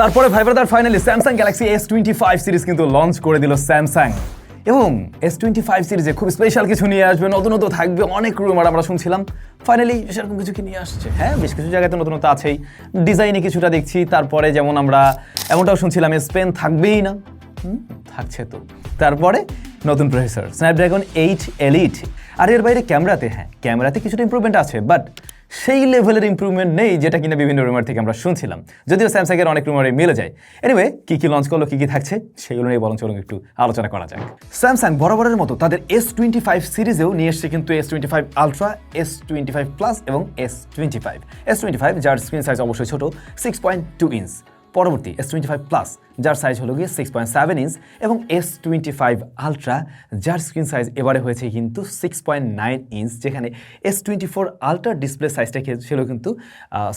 তারপরে ভাই brother finally Samsung Galaxy S twenty five series কিন্তু লঞ্চ করে দিল স্যামসাং এবং এস টোয়েন্টি ফাইভ সিরিজে খুব স্পেশাল কিছু নিয়ে আসবে নতুনত্ব থাকবে, অনেক রুমার আমরা শুনছিলাম। ফাইনালি সেরকম কিছু কি নিয়ে আসছে? হ্যাঁ বেশ কিছু জায়গায় তো নতুনত্ব আছেই। ডিজাইনে কিছুটা দেখছি, তারপরে যেমন আমরা এমনটাও শুনছিলাম স্পেন থাকবেই না। থাকছে তো। তারপরে নতুন প্রসেসর স্ন্যাপড্রাগন এইট এলিট আর এর বাইরে ক্যামেরাতে হ্যাঁ ক্যামেরাতে কিছুটা ইমপ্রুভমেন্ট আছে বাট সেই লেভেলের ইম্প্রুভমেন্ট নেই যেটা কিনা বিভিন্ন রুমার থেকে আমরা শুনছিলাম। যদিও স্যামসাংয়ের অনেক রুমারে মিলে যায়। এনিওয়ে কি কি লঞ্চ করল, কি কি থাকছে সেগুলো নিয়ে বরং চলুন একটু আলোচনা করা যাক। স্যামসাং বরাবরের মতো তাদের এস টোয়েন্টি ফাইভ সিরিজেও নিয়ে এসছে কিন্তু S twenty five ultra S twenty five plus এবং S twenty five S twenty five যার স্ক্রিন সাইজ অবশ্যই ছোট সিক্স পয়েন্ট টু ইঞ্চ পরবর্তী এস টোয়েন্টি ফাইভ প্লাস যার সাইজ হলো গিয়ে সিক্স পয়েন্ট সেভেন ইঞ্চ এবং এস টোয়েন্টি ফাইভ আলট্রা যার স্ক্রিন সাইজ এবারে হয়েছে কিন্তু সিক্স পয়েন্ট নাইন ইঞ্চ যেখানে S twenty four ultra display সাইজটা ছিল কিন্তু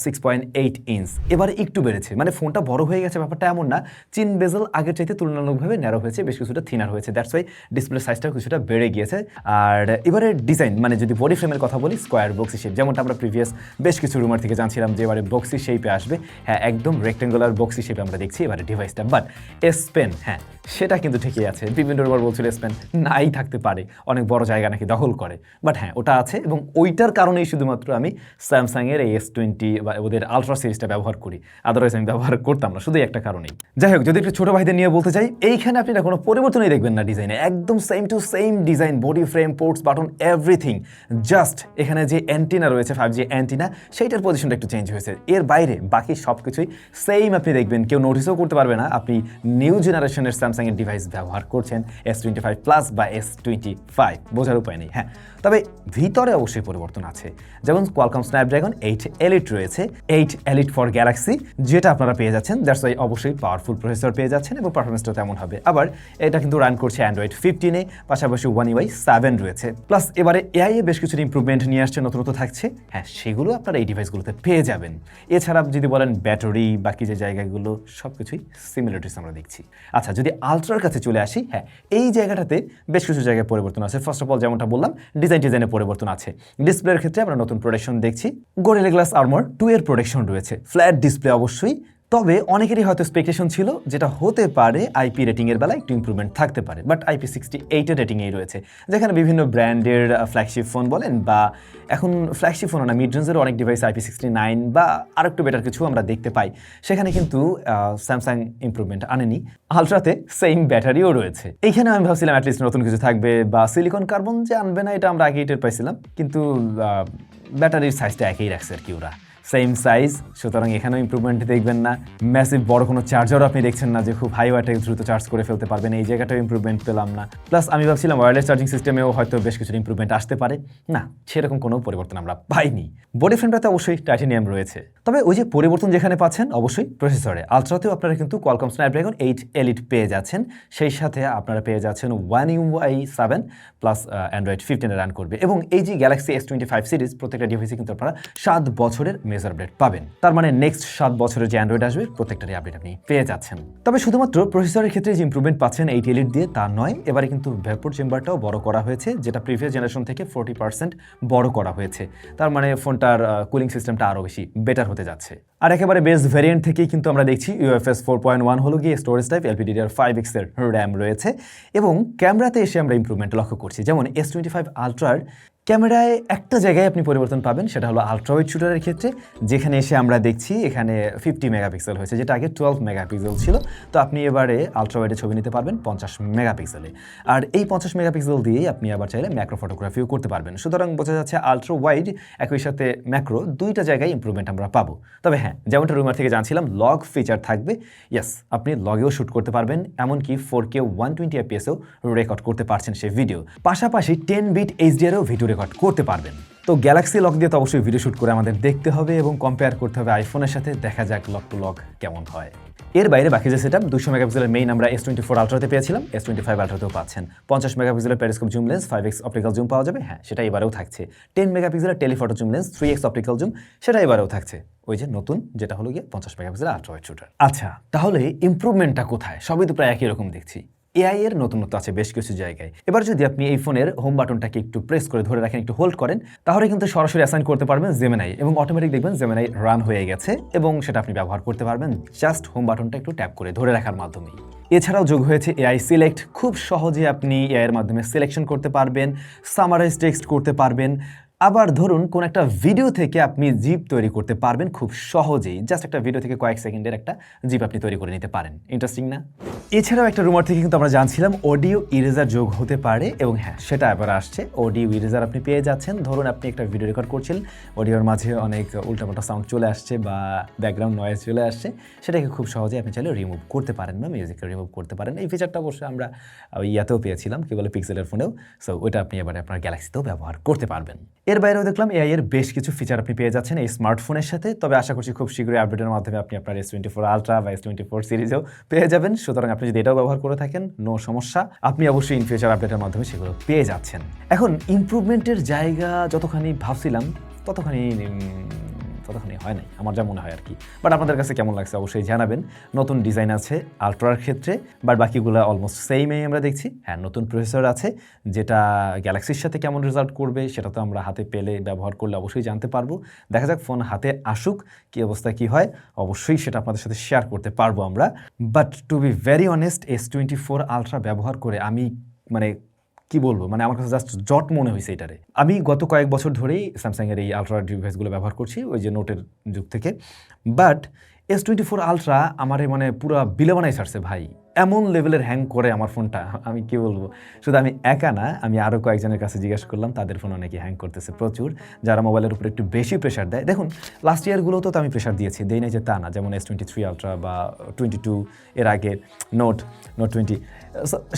সিক্স পয়েন্ট এইট ইঞ্চ এবারে একটু বেড়েছে মানে ফোনটা বড় হয়ে গেছে, ব্যাপারটা এমন না। চিন বেজেল আগের চাইতে তুলনামূলকভাবে ন্যারো হয়েছে, বেশ কিছুটা থিনার হয়েছে। দ্যাটস ওয়াই ডিসপ্লে সাইজটাও কিছুটা বেড়ে গিয়েছে। আর এবারে ডিজাইন মানে যদি বডি ফ্রেমের কথা বলি স্কোয়ার বক্সি শেপ যেমনটা আমরা প্রিভিয়াস বেশ কিছু রুমার থেকে জানছিলাম যে এবারে বক্সি শেপে আসবে। হ্যাঁ একদম রেক্টেঙ্গুলার বক্সি শেপে আমরা দেখছি, এবারে ডিভাইসটা বাট এস পেন হ্যাঁ সেটা কিন্তু ঠিকই আছে। বিভিন্ন রুমার বলছিল এস পেন নাই থাকতে পারে, অনেক বড় জায়গা নাকি দখল করে বাট হ্যাঁ ওটা আছে এবং ওইটার কারণেই শুধুমাত্র আমি স্যামসাংয়ের এই এস টোয়েন্টি বা ওদের আলট্রা সিরিজটা ব্যবহার করি আদারওয়াইজ আমি ব্যবহার করতাম না, শুধু একটা কারণেই। যাই হোক, যদি একটু ছোটো ভাইদের নিয়ে বলতে চাই, এইখানে আপনি না কোনো পরিবর্তনই দেখবেন না ডিজাইনে একদম same to same design body frame ports button everything just এখানে যে অ্যান্টিনা রয়েছে ফাইভ জি অ্যান্টিনা সেইটার পজিশনটা একটু চেঞ্জ হয়েছে। এর বাইরে বাকি সব কিছুই সেম আপনি দেখবেন কেউ নোটিসও করতে পারবে না। আপনি নিউ জেনারেশনের স্যামসাংয়ের ডিভাইস ব্যবহার করছেন এস টোয়েন্টি ফাইভ প্লাস বা এস টোয়েন্টি ফাইভ বোঝার উপায় নেই হ্যাঁ। তবে ভিতরে অবশ্যই পরিবর্তন আছে। যেমন কোয়ালকম স্ন্যাপড্রাগন এইট এলিট রয়েছে এইট এলিট ফর গ্যালাক্সি যেটা আপনারা পেয়ে যাচ্ছেন। দ্যাটস ওয়াই অবশ্যই পাওয়ারফুল প্রসেসর পেয়ে যাচ্ছেন এবং পারফরমেন্সটা তেমন হবে। আবার এটা কিন্তু রান করছে অ্যান্ড্রয়েড ফিফটিনে পাশাপাশি ওয়ান ইউআই সেভেন রয়েছে। প্লাস এবারে এআই এ বেশ কিছু ইমপ্রুভমেন্ট নিয়ে আসছে নতুন নতুন থাকছে। হ্যাঁ সেগুলো আপনারা এই ডিভাইসগুলোতে পেয়ে যাবেন। এছাড়া যদি বলেন ব্যাটারি বাকি যে জায়গাগুলো সব কিছুই সিমিলারিটিস আমরা দেখছি। আচ্ছা যদি আলট্রার কাছে চলে আসি হ্যাঁ এই জায়গাটাতে বেশ কিছু জায়গায় পরিবর্তন আছে। ফার্স্ট অফ অল যেমনটা বললাম ডিজাইন ডিজাইনে পরিবর্তন আছে। ডিসপ্লের ক্ষেত্রে আমরা নতুন প্রোডাকশন দেখছি। গোরেলে গ্লাস আর্মর টু এর প্রোডাকশন রয়েছে। ফ্ল্যাট ডিসপ্লে অবশ্যই তবে অনেকেরই হয়তো এক্সপেকটেশন ছিল যেটা হতে পারে আইপি রেটিংয়ের বেলা একটু ইমপ্রুভমেন্ট থাকতে পারে বাট আইপি সিক্সটি এইটের রেটিংয়েই রয়েছে, যেখানে বিভিন্ন ব্র্যান্ডের ফ্ল্যাগশিপ ফোন বলেন বা এখন ফ্ল্যাগশিপ ফোন না মিড রেঞ্জের অনেক ডিভাইস আইপি সিক্সটি নাইন বা আর একটু বেটার কিছু আমরা দেখতে পাই। সেখানে কিন্তু স্যামসাং ইমপ্রুভমেন্ট আনেনি আলট্রাতে সেম ব্যাটারিও রয়েছে। এইখানে আমি ভাবছিলাম অ্যাটলিস্ট নতুন কিছু থাকবে বা সিলিকন কার্বন যে আনবে না, এটা আমরা আগেই টের পাইছিলাম, কিন্তু ব্যাটারির সাইজটা একই রাখছে আর কি ওরা। সেম সাইজ সুতরাং এখানেও ইমপ্রুভমেন্ট দেখবেন না। ম্যাসিভ বড় কোনো চার্জারও আপনি দেখছেন না যে খুব হাই ওয়াটে দ্রুত চার্জ করে ফেলতে পারবেন। এই জায়গাটাও ইমপ্রুভমেন্ট পেলাম না। প্লাস আমি ভাবছিলাম ওয়্যারলেস চার্জিং সিস্টেমেও হয়তো বেশ কিছু ইমপ্রুভমেন্ট আসতে পারে। না, সেরকম কোনো পরিবর্তন আমরা পাইনি। বডি ফ্রেমটাতে অবশ্যই টাইটেনিয়াম রয়েছে। তবে ওই যে পরিবর্তন যেখানে পাচ্ছেন, অবশ্যই প্রসেসরে আলট্রাতেও আপনারা কিন্তু কোয়ালকম স্ন্যাপড্রাগন এইট এলিট পেয়ে যাচ্ছেন। সেই সাথে আপনারা পেয়ে যাচ্ছেন one U I seven plus Android ফিফটিনে run করবে। এবং এই যে Galaxy S twenty five series প্রত্যেকটা ডিভাইসে কিন্তু আপনারা সাত বছরের মেজার আপডেট পাবেন। তার মানে নেক্সট সাত বছরের যে অ্যান্ড্রয়েড আসবে, প্রত্যেকটারই আপডেট আপনি পেয়ে যাচ্ছেন। তবে শুধুমাত্র প্রসেসরের ক্ষেত্রে যে ইমপ্রুভমেন্ট পাচ্ছেন এইট এলিট দিয়ে, তা নয়, এবারে কিন্তু ভ্যাপোর চেম্বারটাও বড় করা হয়েছে, যেটা প্রিভিয়াস জেনারেশন থেকে ফোর্টি পার্সেন্ট বড় করা হয়েছে। তার মানে ফোনটার কুলিং সিস্টেমটা আরও বেশি বেটার হতে যাচ্ছে। আর একেবারে বেস্ট ভ্যারিয়েন্ট থেকেই কিন্তু আমরা দেখছি ইউএফএস ফোর পয়েন্ট ওয়ান হলো গিয়ে স্টোরেজ টাইপ এলপিডিআর ফাইভ এক্সের র্যাম রয়েছে। এবং ক্যামেরাতে এসে আমরা ইম্প্রুভমেন্ট লক্ষ্য করছি। যেমন এস টোয়েন্টি ফাইভ আলট্রার ক্যামেরায় একটা জায়গায় আপনি পরিবর্তন পাবেন, সেটা হলো আলট্রাওয়েড শুটারের ক্ষেত্রে, যেখানে এসে আমরা দেখছি এখানে ফিফটি মেগাপিক্সেল হয়েছে, যেটা আগে টুয়েলভ মেগাপিক্সেল ছিল। তো আপনি এবারে আলট্রাওয়েডে ছবি নিতে পারবেন পঞ্চাশ মেগাপিক্সেলে আর এই পঞ্চাশ মেগাপিক্সেল দিয়েই আপনি আবার চাইলে ম্যাক্রো ফটোগ্রাফিও করতে পারবেন। সুতরাং বোঝা যাচ্ছে আলট্রা ওয়াইড একই সাথে ম্যাক্রো দুইটা জায়গায় ইমপ্রুভমেন্ট আমরা পাবো। তবে হ্যাঁ যেমনটা রুমার থেকে জানছিলাম লগ ফিচার থাকবে। ইয়েস আপনি লগেও শ্যুট করতে পারবেন, এমনকি ফোর কে ওয়ান টোয়েন্টি এপিএসও রেকর্ড করতে পারছেন সেই ভিডিও পাশাপাশি টেন বিট এইচডিআরও ভিডিও রেকর্ড করতে পারবেন। তো গ্যালাক্সি লক দিয়ে তো অবশ্যই ভিডিও শ্যুট করে আমাদের দেখতে হবে এবং কম্পেয়ার করতে হবে আইফোনের সাথে। দেখা যাক লক টু লক কেমন হয়। এর বাইরে বাকি যে সেট দুশো মেগাপিক্সেলের মেইন আমরা এস টোয়েন্টি ফোর আলট্রাতে পেয়েছিলাম। এস টোয়েন্টি ফাইভ আলট্রাতেও পাচ্ছেন। পঞ্চাশ মেগাপিক্সেলের periscope zoom lens five X optical zoom পাওয়া যাবে। হ্যাঁ সেটা এবারেও থাকছে। টেন মেগাপিক্সেলের telephoto zoom lens three X optical zoom সেটা এবারেও থাকছে। ওই যে নতুন, যেটা হলো গিয়ে পঞ্চাশ মেগাপিক্সেলের আলট্রাওয়েড শুটার আচ্ছা তাহলে ইমপ্রুভমেন্টটা কোথায়? সবই তো প্রায় একই রকম দেখছি। এআই এর নতুনত্ব আছে বেশ কিছু জায়গায়। এবার যদি আপনি এই ফোনের হোম বাটনটাকে একটু প্রেস করে ধরে রাখেন, একটু হোল্ড করেন, তাহলে কিন্তু সরাসরি অ্যাসাইন করতে পারবেন জেমেনাই এবং অটোমেটিক দেখবেন জেমেনাই রান হয়ে গেছে এবং সেটা আপনি ব্যবহার করতে পারবেন জাস্ট হোম বাটনটা একটু ট্যাপ করে ধরে রাখার মাধ্যমেই। এছাড়াও যোগ হয়েছে এআই সিলেক্ট খুব সহজে আপনি এআই এর মাধ্যমে সিলেকশন করতে পারবেন সামারাইজ টেক্সট করতে পারবেন আবার ধরুন কোন একটা ভিডিও থেকে আপনি জিপ তৈরি করতে পারবেন খুব সহজেই। জাস্ট একটা ভিডিও থেকে কয়েক সেকেন্ডের একটা জিপ আপনি তৈরি করে নিতে পারেন। ইন্টারেস্টিং না? এছাড়াও একটা রুমার থেকে কিন্তু আমরা জানছিলাম অডিও ইরেজার যোগ হতে পারে এবং হ্যাঁ সেটা এবার আসছে। অডিও ইরেজার আপনি পেয়ে যাচ্ছেন। ধরুন আপনি একটা ভিডিও রেকর্ড করছেন অডিওর মাঝে অনেক উল্টাপাল্টা সাউন্ড চলে আসছে বা ব্যাকগ্রাউন্ড নয়েজ চলে আসছে, সেটাকে খুব সহজে আপনি চাইলে রিমুভ করতে পারেন বা মিউজিককে রিমুভ করতে পারেন। এই ফিচারটা অবশ্যই আমরা ইয়াতেও পেয়েছিলাম, কি বলে পিক্সেলের ফোনেও সো ওইটা আপনি এবারে আপনার গ্যালাক্সিতেও ব্যবহার করতে পারবেন। এর বাইরেও দেখলাম এআই এর বেশ কিছু ফিচার আপনি পেয়ে যাচ্ছেন এই স্মার্টফোনের সাথে। তবে আশা করছি খুব শীঘ্রই আপডেটের মাধ্যমে আপনি আপনার এস টোয়েন্টি ফোর আলট্রা বা এস টোয়েন্টি ফোর সিরিজেও পেয়ে যাবেন। সুতরাং আপনি যদি এটাও ব্যবহার করে থাকেন নো সমস্যা। আপনি অবশ্যই ইন ফিউচার আপডেটের মাধ্যমে সেগুলো পেয়ে যাচ্ছেন। এখন ইম্প্রুভমেন্টের জায়গা যতখানি ভাবছিলাম, ততখানি ততখানি হয় নাই, আমার যা মনে হয় আর কি। বাট আপনাদের কাছে কেমন লাগছে অবশ্যই জানাবেন। নতুন ডিজাইন আছে আলট্রার ক্ষেত্রে বাট বাকিগুলো অলমোস্ট সেমই আমরা দেখছি। হ্যাঁ নতুন প্রসেসর আছে, যেটা গ্যালাক্সির সাথে কেমন রেজাল্ট করবে সেটা তো আমরা হাতে পেলে ব্যবহার করলে অবশ্যই জানতে পারব। দেখা যাক ফোন হাতে আসুক, কি অবস্থা, কী হয়। অবশ্যই সেটা আপনাদের সাথে শেয়ার করতে পারব আমরা। But to be very honest S twenty four ultra ব্যবহার করে আমি মানে কি বলব? মানে আমার কাছে জাস্ট জট মনে হয়েছে এটারে। আমি গত কয়েক বছর ধরেই স্যামসাংয়ের এই আলট্রা ডিভাইসগুলো ব্যবহার করছি, ওই যে নোটের যুগ থেকে। But S twenty four ultra আমার মানে পুরো বিলে বানাই ছাড়ছে ভাই। এমন লেভেলের হ্যাং করে আমার ফোনটা আমি কি বলব? শুধু আমি একা না, আমি আরও কয়েকজনের কাছে জিজ্ঞেস করলাম, তাদের ফোন অনেকে হ্যাং করতেছে প্রচুর, যারা মোবাইলের উপর একটু বেশি প্রেশার দেয়। দেখুন লাস্ট ইয়ারগুলোতেও তো আমি প্রেশার দিয়েছি, দেই না যে তা না, যেমন এস টোয়েন্টি থ্রি আলট্রা বা টোয়েন্টি টু এর আগে নোট নোট টোয়েন্টি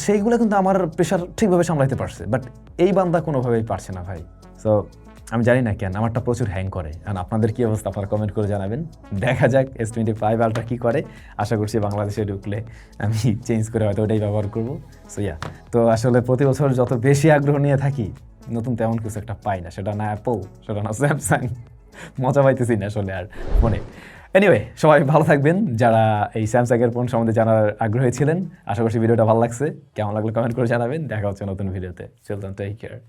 সেইগুলো কিন্তু আমার প্রেশার ঠিকভাবে সামলাইতে পারছে বাট এই বান্দা কোনোভাবেই পারছে না ভাই। সো আমি জানি না কেন, আমারটা প্রচুর হ্যাং করে। আর আপনাদের কী অবস্থা? আপনারা কমেন্ট করে জানাবেন। দেখা যাক এস টোয়েন্টি ফাইভ আলট্রা কী করে। আশা করছি বাংলাদেশে ঢুকলে আমি চেঞ্জ করে হয়তো ওটাই ব্যবহার করব। সো ইয়া তো আসলে প্রতি বছর যত বেশি আগ্রহ নিয়ে থাকি, নতুন তেমন কিছু একটা পাই না। সেটা না অ্যাপল সেটা না স্যামসাং মজা পাইতেছি না আসলে আর ফোনে। এনিওয়ে সবাই ভালো থাকবেন। যারা এই স্যামসাংয়ের ফোন সম্বন্ধে জানার আগ্রহী ছিলেন, আশা করছি ভিডিওটা ভালো লাগছে। কেমন লাগল কমেন্ট করে জানাবেন। দেখা হচ্ছে নতুন ভিডিওতে। চলতাম টেক কেয়ার